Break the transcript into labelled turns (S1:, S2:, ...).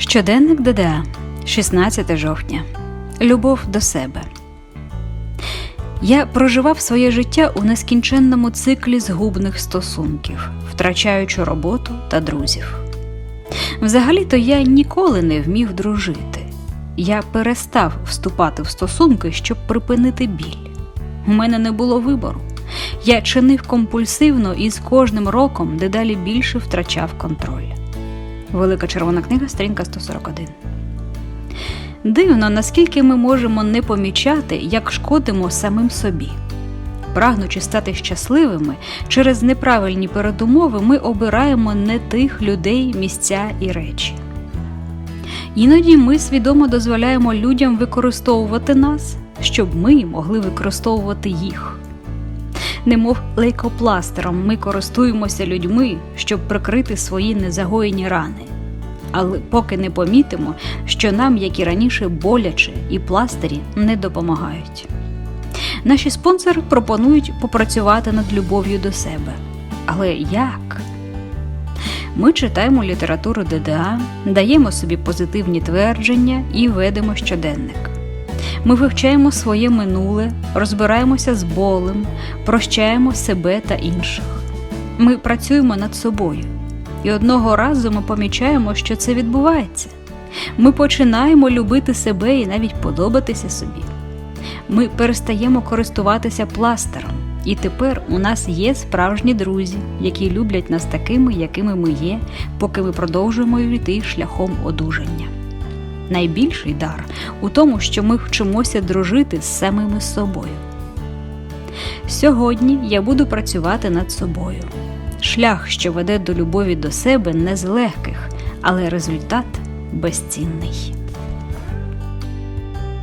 S1: Щоденник ДДА, 16 жовтня. Любов до себе. Я проживав своє життя у нескінченному циклі згубних стосунків, втрачаючи роботу та друзів. Взагалі-то я ніколи не вмів дружити. Я перестав вступати в стосунки, щоб припинити біль. У мене не було вибору. Я чинив компульсивно і з кожним роком дедалі більше втрачав контроль. Велика червона книга, сторінка 141. Дивно, наскільки ми можемо не помічати, як шкодимо самим собі. Прагнучи стати щасливими, через неправильні передумови ми обираємо не тих людей, місця і речі. Іноді ми свідомо дозволяємо людям використовувати нас, щоб ми могли використовувати їх. Немов лейкопластером ми користуємося людьми, щоб прикрити свої незагоєні рани. Але поки не помітимо, що нам, як і раніше, боляче і пластирі не допомагають. Наші спонсори пропонують попрацювати над любов'ю до себе. Але як? Ми читаємо літературу ДДА, даємо собі позитивні твердження і ведемо щоденник. Ми вивчаємо своє минуле, розбираємося з болем, прощаємо себе та інших. Ми працюємо над собою. І одного разу ми помічаємо, що це відбувається. Ми починаємо любити себе і навіть подобатися собі. Ми перестаємо користуватися пластером, і тепер у нас є справжні друзі, які люблять нас такими, якими ми є, поки ми продовжуємо йти шляхом одужання. Найбільший дар у тому, що ми вчимося дружити з самими собою. Сьогодні я буду працювати над собою. Шлях, що веде до любові до себе, не з легких, але результат безцінний.